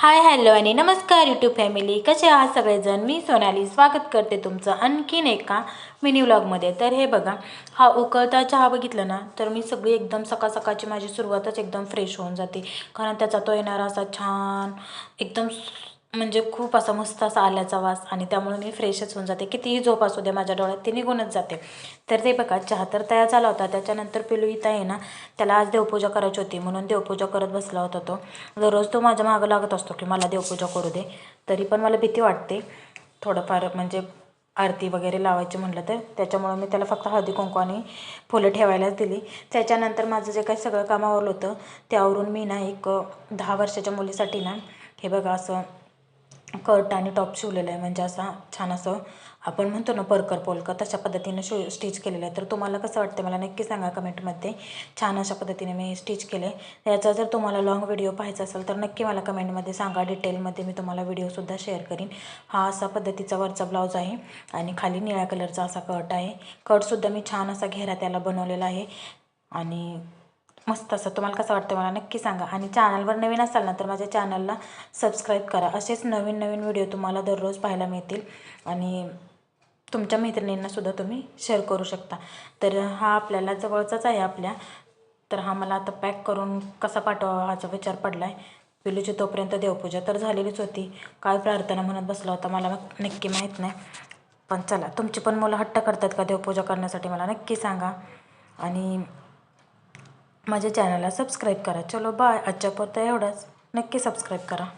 Hi hello आणि नमस्कार YouTube family कसे आहात सगळेजण? मी सोनाली. स्वागत करते तुमचं आणखीन एका मिनी व्लॉगमध्ये तर हे बघा हा उकळता चहा बघितला ना तर मी सगळी एकदम सकाळ सकाळची माझी सुरुवातच एकदम फ्रेश होऊन जाते. कारण त्याचा तो येणारा असा छान एकदम म्हणजे खूप असा मस्त असा आल्याचा वास आणि त्यामुळे मी फ्रेशच होऊन जाते. कितीही झोप असू दे माझ्या डोळ्यात ते निघूनच जाते. तर ते बघा चहा तर तयार झाला होता. त्याच्यानंतर पिलू इथं आहे ना त्याला आज देवपूजा करायची होती. म्हणून देवपूजा करत बसला होता तो. दररोज तो माझ्या मागं लागत असतो की मला देवपूजा करू दे. तरी पण मला भीती वाटते. थोडंफार म्हणजे आरती वगैरे लावायची म्हटलं तर. त्याच्यामुळं मी त्याला फक्त हळदी कुंकू आणि फुलं ठेवायलाच दिली. त्याच्यानंतर माझं जे काही सगळं काम आवरलं होतं त्यावरून मी ना एक दहा वर्षाच्या मुलीसाठी ना हे बघा असं कट आणि टॉप शिवलेला आहे. म्हणजे असा छान असं आपण म्हणतो ना परकर पोलकर तशा पद्धतीने शो स्टिच केलेलं आहे. तर तुम्हाला कसं वाटतं मला नक्की सांगा कमेंटमध्ये छान अशा पद्धतीने मी स्टिच केले. याचा जर तुम्हाला लॉंग व्हिडिओ पाहायचा असेल तर नक्की मला कमेंटमध्ये सांगा. डिटेलमध्ये मी तुम्हाला व्हिडिओसुद्धा शेअर करीन. हा असा पद्धतीचा वरचा ब्लाऊज आहे आणि खाली निळ्या कलरचा असा कट आहे. कटसुद्धा मी छान असा घेरा त्याला बनवलेला आहे. आणि मस्त असं तुम्हाला कसं वाटतं मला नक्की सांगा. आणि चॅनलवर नवीन असाल ना तर माझ्या चॅनलला सबस्क्राईब करा. असेच नवीन नवीन व्हिडिओ तुम्हाला दररोज पाहायला मिळतील. आणि तुमच्या मैत्रिणींनासुद्धा तुम्ही शेअर करू शकता. तर हा आपल्याला जवळचाच आहे आपल्या. तर हा मला आता पॅक करून कसा पाठवावा हाचा विचार पडला आहे पिलूची तोपर्यंत देवपूजा तर झालेलीच होती. काय प्रार्थना म्हणत बसला होता मला मग नक्की माहीत नाही. पण चला तुमची पण मुलं हट्ट करतात का देवपूजा करण्यासाठी मला नक्की सांगा. आणि माझ्या चॅनलला सबस्क्राईब करा. चलो बाय. आजच्या पुरतं एवढाच. नक्की सबस्क्राईब करा.